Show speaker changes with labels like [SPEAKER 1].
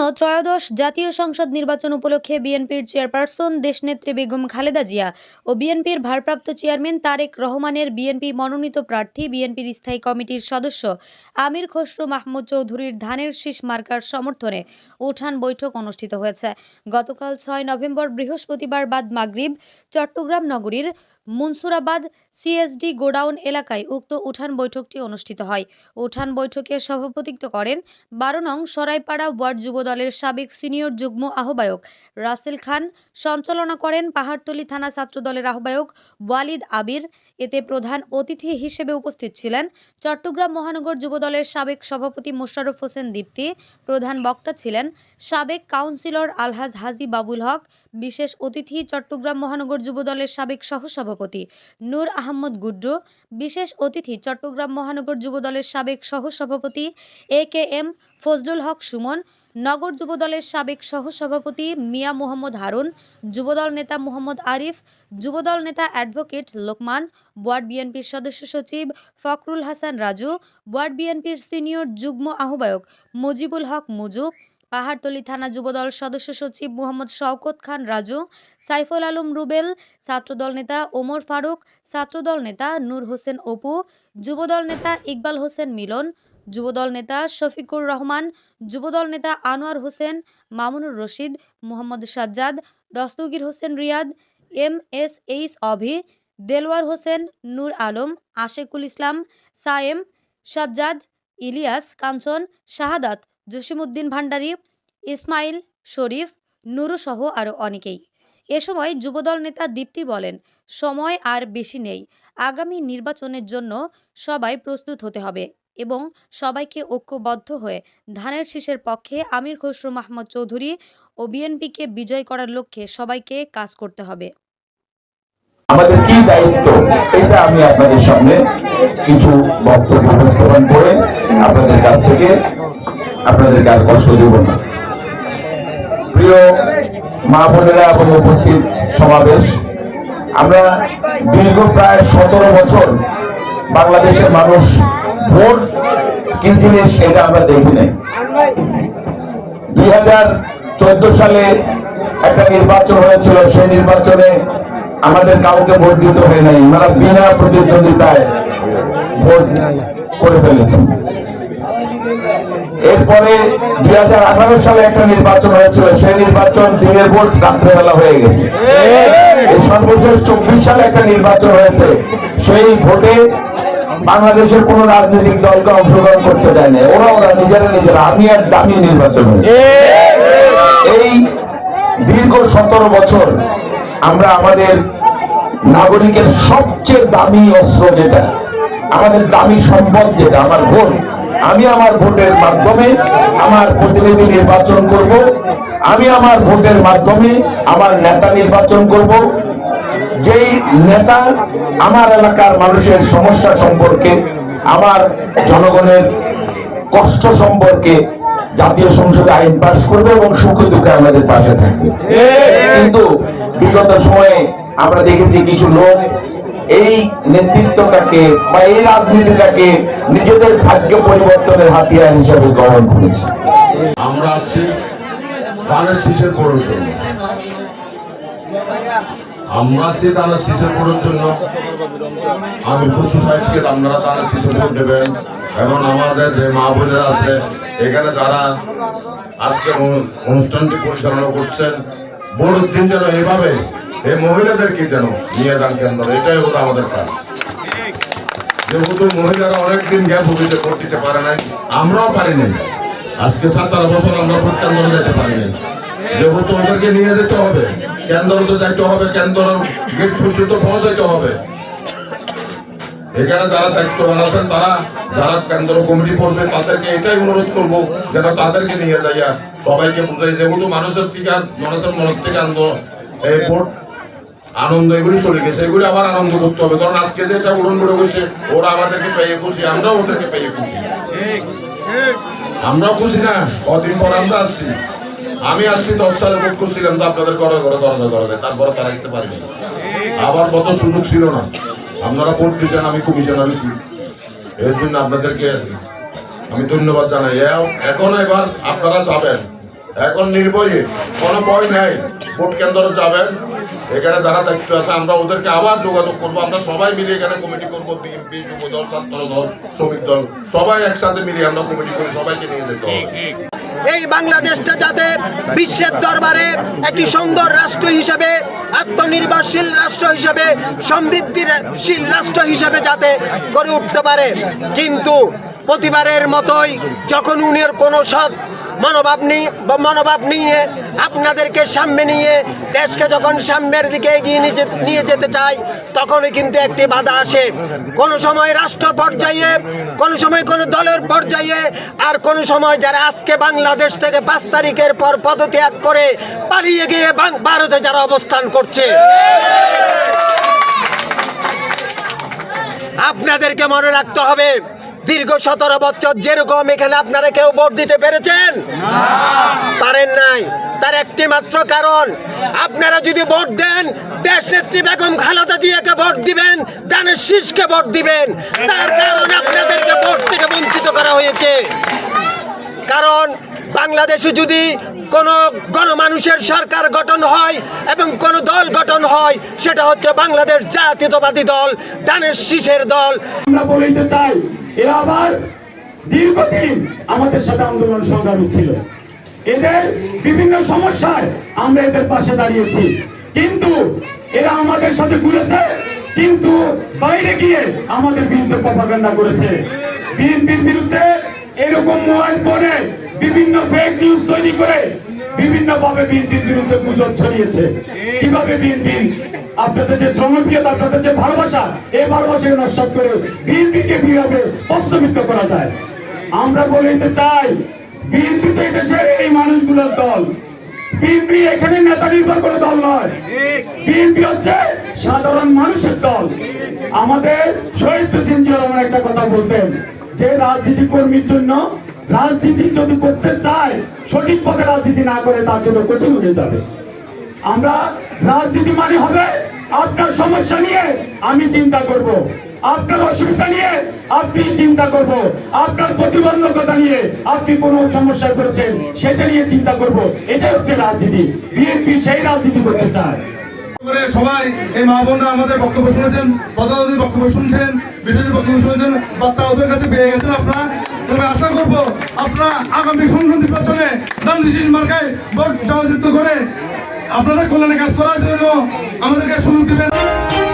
[SPEAKER 1] জন্য ত্রয়োদশ জাতীয় সংসদ নির্বাচন উপলক্ষে বিএনপির চেয়ারপারসন দেশনেত্রী বেগম খালেদা জিয়া ও বিএনপির ভারপ্রাপ্ত চেয়ারম্যান তারেক রহমানের বিএনপি মনোনীত প্রার্থী বিএনপির স্থায়ী কমিটির সদস্য আমির খসরু মাহমুদ চৌধুরীর ধানের শীষ মার্কার সমর্থনে উঠান বৈঠক অনুষ্ঠিত হয়েছে গতকাল ছয় নভেম্বর বৃহস্পতিবার বাদ মাগরিব চট্টগ্রাম নগরীর মনসুরাবাদ সিএসডি গোডাউন এলাকায় উক্ত উঠান বৈঠকটি অনুষ্ঠিত হয় উঠান বৈঠকে সভাপতিত্ব করেন বারো নং সরাইপাড়া ওয়ার্ড যুবদলের সাবেক সিনিয়র যুগ্ম আহ্বায়ক রাসেল খান সঞ্চালনা করেন পাহাড়তলী থানা ছাত্রদলের আহ্বায়ক ওয়ালিদ আবির এতে প্রধান অতিথি হিসেবে উপস্থিত ছিলেন চট্টগ্রাম মহানগর যুবদলের সাবেক সভাপতি মোশাররফ হোসেন দীপ্তি প্রধান বক্তা ছিলেন সাবেক কাউন্সিলর আলহাজ হাজি বাবুল হক বিশেষ অতিথি চট্টগ্রাম মহানগর যুবদলের সাবেক সহসভাপতি নূর আহমদ গুড্ডু বিশেষ অতিথি চট্টগ্রাম মহানগর যুবদলের সাবেক সহসভাপতি A K M Fazlul Haque Sumon নগর যুবদলের সাবেক সহসভাপতি মিয়া মোহাম্মদ হারুন যুবদল নেতা মোহাম্মদ আরিফ যুবদল নেতা অ্যাডভোকেট লোকমান ওয়ার্ড বিএনপির সদস্য সচিব ফখরুল হাসান রাজু ওয়ার্ড বিএনপির সিনিয়র যুগ্ম আহ্বায়ক মুজিবুল হক মুজু পাহাড়তলী থানা যুবদল সদস্য সচিব মোহাম্মদ শওকত খান রাজু সাইফুল আলম রুবেল ছাত্রদল নেতা ওমর ফারুক ছাত্রদল নেতা নূর হোসেন অপু যুবদল নেতা ইকবাল হোসেন মিলন যুবদল নেতা শফিকুর রহমান যুবদল নেতা Anwar Hossain Mamunur Rashid Mohammad Sajjad Dastagir Hossain Riyad M S H Avi Delwar Hossain Nur Alam Ashekul Islam Sayem Sajjad Ilias Kanchan Shahadat Jasimuddin Bhandari Ismail Sharif Nuru সহ আরও অনেকেই এ সময় যুবদল নেতা দীপ্তি বলেন সময় আর বেশি নেই আগামী নির্বাচনের জন্য সবাই প্রস্তুত হতে হবে এবং সবাইকে ঐক্যবদ্ধ হয়ে ধানের শীষের পক্ষে আমির খসরু মাহমুদ চৌধুরী ও বিএনপিকে বিজয় করার লক্ষ্যে সবাইকে কাজ করতে হবে
[SPEAKER 2] আমাদের কি দায়িত্ব এটা আমি আপনাদের সামনে কিছু বক্তব্য উপস্থাপন করে আপনাদের কাছ থেকে আপনাদেরকে আর কষ্ট দেব না প্রিয় মা বোনেরা এবং উপস্থিত সমাবেশ আমরা দীর্ঘ প্রায় সতেরো বছর বাংলাদেশের মানুষ ভোট কি জিনিস সেটা আমরা দেখি নাই দুই সালে একটা নির্বাচন হয়েছিল সেই নির্বাচনে আমাদের কাউকে ভোট দিতে হয় নাই আমরা মানে বিনা প্রতিদ্বন্দ্বিতায় ভোট করে ফেলেছি এরপরে দুই হাজার আঠারো সালে একটা নির্বাচন হয়েছিল সেই নির্বাচন দিনের ভোট রাত্রেবেলা হয়ে গেছে এই সর্বশেষ চব্বিশ সালে একটা নির্বাচন হয়েছে সেই ভোটে বাংলাদেশের কোন রাজনৈতিক দলকে অংশগ্রহণ করতে দেয়নি ওরা ওরা নিজেরা নিজেরা আমি আর দামি নির্বাচন এই দীর্ঘ সতেরো বছর আমরা আমাদের নাগরিকের সবচেয়ে দামি অস্ত্র যেটা আমাদের দামি সম্পদ যেটা আমার ভোট আমি আমার ভোটের মাধ্যমে আমার প্রতিনিধি নির্বাচন করব আমি আমার ভোটের মাধ্যমে আমার নেতা নির্বাচন করব যেই নেতা আমার এলাকার মানুষের সমস্যা সম্পর্কে আমার জনগণের কষ্ট সম্পর্কে জাতীয় সংসদে আইন পাশ করবে এবং সুখে দুঃখে আমাদের পাশে থাকবে কিন্তু বিগত সময়ে আমরা দেখেছি কিছু লোক এই নেতৃত্বটাকে বা এই রাজনীতিটাকে নিজেদের ভাগ্য পরিবর্তনের হাতিয়ার হিসেবে গ্রহণ করেছে আমরা আসছি ধানের শিশুর করার জন্য আমরা আসছি ধানের শিশুর করার জন্য আমি বসু সাহেবকে আপনারা ধানের শিশু ভোট দেবেন এবং আমাদের যে মা বোনেরা আছে এখানে যারা আজকে অনুষ্ঠানটি পরিচালনা করছেন বড় দিন যেন এইভাবে এই মহিলাদেরকে যেন নিয়ে যান কেন্দ্র এটাই হতো আমাদের কাজ যেহেতু মহিলারা অনেকদিন গ্যাপ অভিযোগ করতে পারে নাই আমরাও পারি নাই আজকে সাতার বছর আমরা ভোট কেন্দ্র যেতে পারি নাই যেহেতু ওদেরকে নিয়ে যেতে হবে কেন্দ্র তো যাইতে হবে কেন্দ্র গেট পর্যন্ত পৌঁছাইতে হবে এখানে যারা দায়িত্ববান আছেন তারা যারা কেন্দ্র কমিটি করবে তাদেরকে এটাই অনুরোধ করব যেন তাদেরকে নিয়ে যাইয়া সবাইকে বুঝাই যেহেতু মানুষের থেকে মানুষের মনের থেকে আন্দোলন এই ভোট আনন্দ এগুলি চলে গেছে এগুলি আবার আনন্দ করতে হবে কারণ আজকে যে এটা উড়ন করে গেছে ওরা আমাদেরকে পেয়ে খুশি আমরাও ওদেরকে পেয়ে খুশি আমরাও খুশি না কদিন পর আমরা আসছি আমি আসছি দশ সালে ভোট করছিলাম তো আপনাদের ঘরে ঘরে দরজা দরজা তারপরে তারা আসতে পারিনি আবার কত সুযোগ ছিল না আপনারা ভোট দিয়েছেন আমি কমিশন আসছি এর জন্য আপনাদেরকে আমি ধন্যবাদ জানাই এখন এবার আপনারা যাবেন এখন নির্ভয়ে কোনো ভয় নেই ভোট কেন্দ্র যাবেন এখানে যারা দায়িত্ব আছে আমরা ওদেরকে আবার যোগাযোগ করবো আমরা সবাই মিলে এখানে কমিটি করবো বিএনপি যুব দল ছাত্র দল শ্রমিক দল সবাই একসাথে মিলে আমরা কমিটি করি সবাইকে নিয়ে যেতে হবে এই বাংলাদেশটা যাতে বিশ্বের দরবারে একটি সুন্দর রাষ্ট্র হিসেবে আত্মনির্ভরশীল রাষ্ট্র হিসেবে সমৃদ্ধিশীল রাষ্ট্র হিসেবে যাতে
[SPEAKER 3] গড়ে উঠতে পারে কিন্তু প্রতিবারের মতোই যখন উনির কোনো সৎ মনোভাব নিয়ে মনোভাব নিয়ে আপনাদেরকে সামনে নিয়ে দেশকে যখন সাম্যের দিকে এগিয়ে নিয়ে যেতে চাই তখনই কিন্তু একটি বাধা আসে কোনো সময় রাষ্ট্র পর্যায়ে কোনো সময় কোনো দলের পর্যায়ে আর কোনো সময় যারা আজকে বাংলাদেশ থেকে পাঁচ তারিখের পর পদত্যাগ করে পালিয়ে গিয়ে ভারতে যারা অবস্থান করছে আপনাদেরকে মনে রাখতে হবে দীর্ঘ সতেরো বছর যেরকম এখানে আপনারা কেউ ভোট দিতে পেরেছেন পারেন নাই তার একটি মাত্র কারণ আপনারা যদি ভোট দেন দেশ নেত্রী বেগম খালেদা জিয়াকে ভোট দিবেন দানের শীষকে ভোট দিবেন তার কারণ আপনাদেরকে ভোট থেকে বঞ্চিত করা হয়েছে কারণ বাংলাদেশে যদি কোনো গণমানুষের সরকার গঠন হয় এবং কোন দল গঠন হয় সেটা হচ্ছে বাংলাদেশ জাতীয়তাবাদী দল দানের শীষের দল
[SPEAKER 4] আমরা বলতে চাই এরা আবার দীর্ঘদিন আমাদের সাথে আন্দোলন সংগ্রামী ছিল এদের বিভিন্ন সমস্যায় আমরা এদের পাশে দাঁড়িয়েছি কিন্তু এরা আমাদের সাথে ঘুরেছে কিন্তু বাইরে গিয়ে আমাদের বিরুদ্ধে প্রপাগান্ডা করেছে বিএনপির বিরুদ্ধে এরকম মোবাইল ফোনে বিভিন্ন ফেক নিউজ তৈরি করে বিভিন্ন ভাবে বিএনপির বিরুদ্ধে গুজব ছড়িয়েছে কিভাবে বিএনপি আপনাদের যে জনপ্রিয়তা আপনাদের যে ভালোবাসা এই ভালোবাসাকে নষ্ট করে বিএনপিকে কিভাবে প্রশ্নবিদ্ধ করা যায় আমরা বলে দিতে চাই বিএনপি তো এদেশের এই মানুষগুলোর দল বিএনপি এখানে নেতা নির্ভর করে দল নয় বিএনপি হচ্ছে সাধারণ মানুষের দল আমাদের শহীদ প্রেসিডেন্ট একটা কথা বলতেন যে রাজনীতি কর্মীর জন্য রাজনীতি যদি করতে চায় সঠিক পথে রাজনীতি না করে তার জন্য কঠিন হয়ে যাবে আমরা রাজনীতি মানে হবে আপনার সমস্যা নিয়ে আমি চিন্তা করব। আপনার অসুবিধা নিয়ে আপনি চিন্তা করব। আপনার প্রতিবন্ধকতা নিয়ে আপনি কোন সমস্যা করছেন সেটা নিয়ে চিন্তা করব। এটা হচ্ছে রাজনীতি বিএনপি সেই রাজনীতি করতে চায় সবাই এই মা বোনরা আমাদের বক্তব্য শুনেছেন পদাধিকারী বক্তব্য শুনছেন শুনেছেন বার্তা ওদের কাছে পেয়ে গেছেন আপনারা তবে আশা করব আপনারা আগামী সংসদ নির্বাচনে
[SPEAKER 5] মার্কায় করে আপনারা কল্যাণে কাজ করার জন্য আমাদেরকে সুযোগ দেবেন